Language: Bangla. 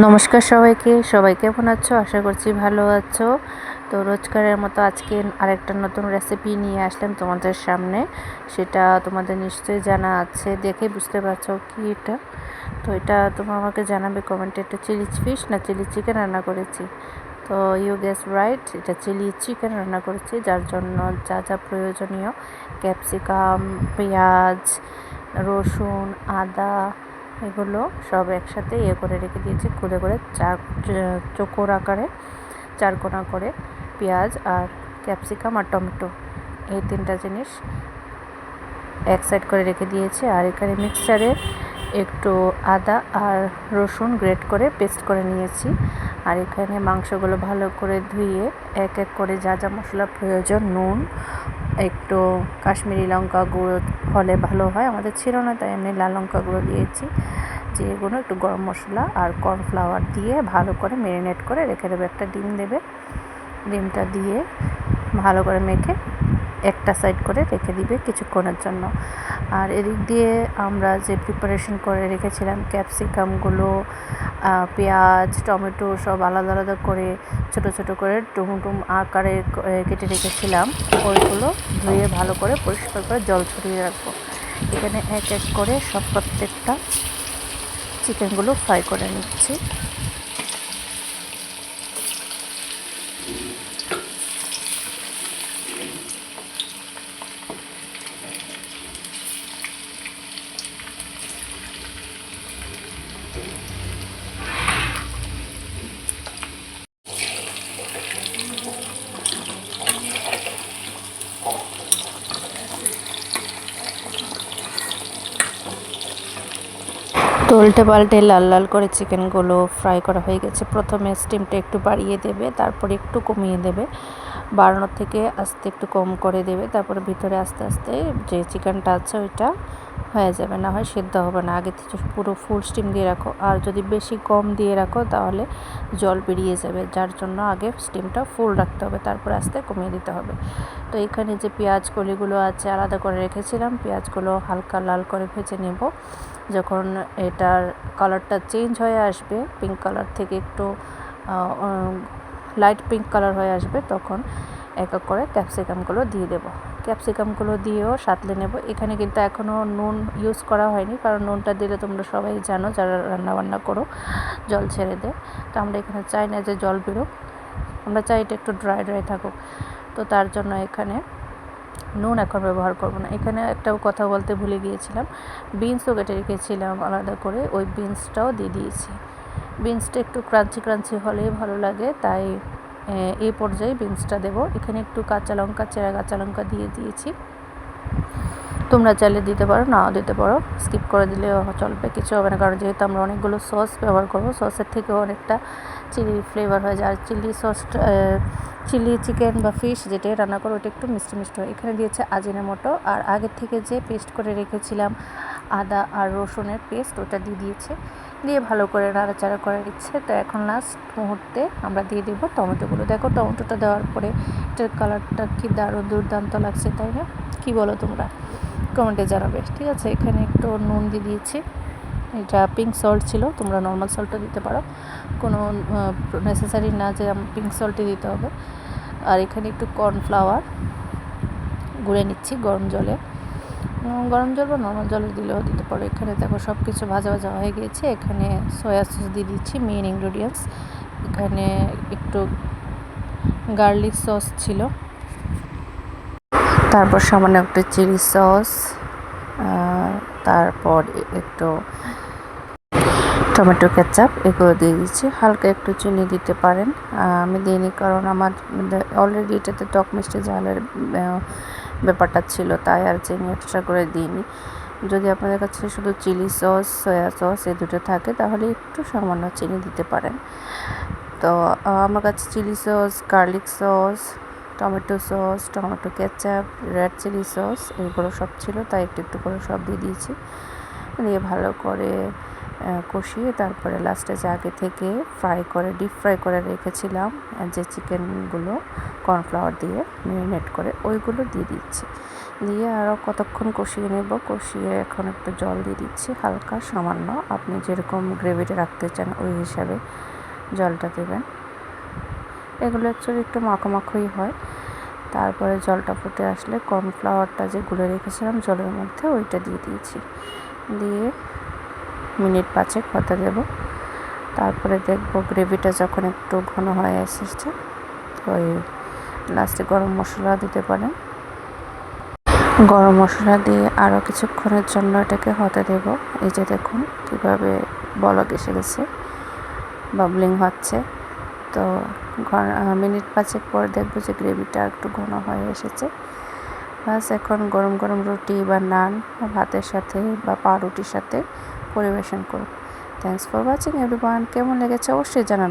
নমস্কার সবাইকে। সবাই কেমন আছো? আশা করছি ভালো আছো। তো রোজকারের মতো আজকে আরেকটা নতুন রেসিপি নিয়ে আসলাম তোমাদের সামনে। সেটা তোমাদের নিশ্চয়ই জানা আছে। দেখে বুঝতে পারছ কি এটা? তো এটা তোমার আমাকে জানাবে কমেন্টে এটা চিলি ফিশ না চিলি চিকেন রান্না করেছি? তো ইউ গ্যাস রাইট এটা চিলি চিকেন রান্না করেছি, যার জন্য যা যা প্রয়োজনীয় ক্যাপসিকাম পেঁয়াজ, রসুন, আদা এগুলো সব একসাথে ইয়ে করে রেখে দিয়েছি, খুলে করে চার, চোখর আকারে চারকোনা করে পেঁয়াজ আর ক্যাপসিকাম আর টমেটো। এই তিনটা জিনিস এক সাইড করে রেখে দিয়েছি আর এখানে মিক্সচারে একটু আদা আর রসুন গ্রেট করে পেস্ট করে নিয়েছি। আর এখানে মাংসগুলো ভালো করে ধুয়ে এক এক করে যা যা মশলা প্রয়োজন, নুন একটু কাশ্মীরি লঙ্কা গুঁড়ো হলে ভালো হয়, আমাদের ছিল না, তাই আমি লাল লঙ্কা গুঁড়ো দিয়েছি। যেগুলো একটু গরম মশলা আর কর্নফ্লাওয়ার দিয়ে ভালো করে ম্যারিনেট করে রেখে দেবে একটা ডিম দেবে। ডিমটা দিয়ে ভালো করে মেখে একটা সাইড করে রেখে দিবে কিছুক্ষণের জন্য। আর এদিক দিয়ে আমরা যে প্রিপারেশন করে রেখেছিলাম ক্যাপসিকামগুলো পেঁয়াজ, টমেটো সব আলাদা আলাদা করে ছোট ছোট করে টুমটুম আকারে কেটে রেখেছিলাম। ওইগুলো ধুয়ে ভালো করে পরিষ্কার করে জল ছড়িয়ে রাখব। এখানে এক এক করে সব প্রত্যেকটা চিকেনগুলো ফ্রাই করে নিচ্ছি। উল্টে পাল্টে লাল লাল করে চিকেনগুলো ফ্রাই করা হয়ে গেছে। প্রথমে স্টিমটা একটু বাড়িয়ে দেবে, তারপরে একটু কমিয়ে দেবে। বাড়ানোর থেকে আস্তে একটু কম করে দেবে, তারপরে ভিতরে আস্তে আস্তে যে চিকেনটা আছে ওইটা হয়ে যাবে, না হয় সেদ্ধ হবে না। আগে থেকে পুরো ফুল স্টিম দিয়ে রাখো। আর যদি বেশি কম দিয়ে রাখো, তাহলে জল বেরিয়ে যাবে, যার জন্য আগে স্টিমটা ফুল রাখতে হবে, তারপর আস্তে কমিয়ে দিতে হবে। তো এখানে যে পেঁয়াজ কলিগুলো আছে, আলাদা করে রেখেছিলাম। পেঁয়াজগুলো হালকা লাল করে ভেজে নেব। যখন এটার কালারটা চেঞ্জ হয়ে আসবে, পিঙ্ক কালার থেকে একটু লাইট পিঙ্ক কালার হয়ে আসবে, তখন এক এক করে ক্যাপসিকামগুলো দিয়ে দেবো। ক্যাপসিকামগুলো দিয়েও সাতলে নেব। এখানে কিন্তু এখনও নুন ইউজ করা হয়নি, কারণ নুনটা দিলে তোমরা সবাই জানো যারা রান্না বান্না করো, জল ছেড়ে দেয় তো আমরা এখানে চাই না যে জল বেরোক, আমরা চাই এটা একটু ড্রাই ড্রাই থাকুক। তো তার জন্য এখানে নুন এখন ব্যবহার করব না। এখানে একটা কথা বলতে ভুলে গিয়েছিলাম। বিনসও কেটে রেখেছিলাম আলাদা করে, ওই বিনসটাও দিয়ে দিয়েছি। বিনসটা একটু ক্রাঞ্চি ক্রাঞ্চি হলেই ভালো লাগে, তাই এই পর্যায়ে বিনসটা দেব। এখানে একটু কাঁচা লঙ্কা, চেরা কাঁচা লঙ্কা দিয়ে দিয়েছি। তোমরা চাইলে দিতে পারো, নাও দিতে পারো। স্কিপ করে দিলেও চলবে, কিছু হবে না। কারণ যেহেতু আমরা অনেকগুলো সস ব্যবহার করব সসের থেকেও অনেকটা চিলি ফ্লেভার হয়ে যায়। আর চিলি সসটা চিলি চিকেন বা ফিশ যেটাই রান্না করো, ওটা একটু মিষ্টি মিষ্টি হয়। এখানে দিয়েছে আজিনামোটো আর আগের থেকে যে পেস্ট করে রেখেছিলাম আদা আর রসুনের পেস্ট ওটা দিয়ে দিয়েছে। দিয়ে ভালো করে নাড়াচাড়া করে দিচ্ছে তো এখন লাস্ট মুহূর্তে আমরা দিয়ে দিব টমেটোগুলো। দেখো টমেটোটা দেওয়ার পরে এটার কালারটা কি দারুণ দুর্দান্ত লাগছে, তাই না? কী বলো তোমরা? কমেন্টে জানাবে। ঠিক আছে, এখানে একটু নুন দিয়ে দিয়েছি। এটা পিঙ্ক সল্ট ছিল, তোমরা নর্মাল সল্টও দিতে পারো। কোনো নেসেসারি না যে পিঙ্ক সল্টই দিতে হবে। আর এখানে একটু কর্নফ্লাওয়ার গুঁড়ে নিচ্ছি গরম জলে। গরম জল বা নর্মাল জল দিলেও দিতে পারো। এখানে দেখো সব কিছু ভাজা ভাজা হয়ে গিয়েছে। এখানে সয়া সস দিয়ে দিচ্ছি মেন ইনগ্রেডিয়েন্টস এখানে একটু গার্লিক সস ছিল। তারপর সামান্য একটু চিলি সস তারপর একটু টমেটো কেচাপ এগুলো দিয়ে দিচ্ছি। হালকা একটু চিনি দিতে পারেন। আমি দিইনি কারণ আমার অলরেডি এটাতে টক মিষ্টি ঝালের ব্যাপারটা ছিল, তাই আর চিনি এক্সট্রা করে দিইনি। যদি আপনাদের কাছে শুধু চিলি সস, সয়া সস এই দুটো থাকে, তাহলে একটু সামান্য চিনি দিতে পারেন। তো আমার কাছে chilli sauce, garlic sauce, tomato sauce, tomato ketchup, red chilli sauce, এগুলো সব ছিল, তাই একটু একটু করে সব দিয়ে দিয়েছি। দিয়ে ভালো করে কষিয়ে তারপরে লাস্টে যে আগে থেকে ফ্রাই করে ডিপ ফ্রাই করে রেখেছিলাম যে চিকেনগুলো কর্নফ্লাওয়ার দিয়ে ম্যারিনেট করে, ওইগুলো দিয়ে দিচ্ছি। দিয়ে আরও কতক্ষণ কষিয়ে নেব, কষিয়ে এখন একটু জল দিয়ে দিচ্ছি, হালকা, সামান্য। আপনি যেরকম গ্রেভিটা রাখতে চান, ওই হিসাবে জলটা দেবেন। এগুলো অ্যাকচুয়ালি একটু মাখোমাখোই হয়। তারপরে জলটা ফুটে আসলে কর্নফ্লাওয়ারটা যে গুলে রেখেছিলাম, জলের মধ্যে ওইটা দিয়ে দিয়েছি। দিয়ে মিনিট পাঁচেক হতে দেব। তারপরে দেখব গ্রেভিটা যখন একটু ঘন হয়ে এসেছে তো ওই লাস্টে গরম মশলা দিতে পারেন। গরম মশলা দিয়ে আরও কিছুক্ষণের জন্য এটাকে হতে দেব। এই যে দেখুন কীভাবে বলক এসে গেছে বাবলিং হচ্ছে। তো মিনিট পাঁচেক পর দেখব যে গ্রেভিটা একটু ঘন হয়ে এসেছে। বাস এখন গরম গরম রুটি বা নান ভাতের সাথে বা পাউরুটির সাথে পরিবেশন করব থ্যাংকস ফর ওয়াচিং এভরিওয়ান কেমন লেগেছে? অবশ্যই জানান।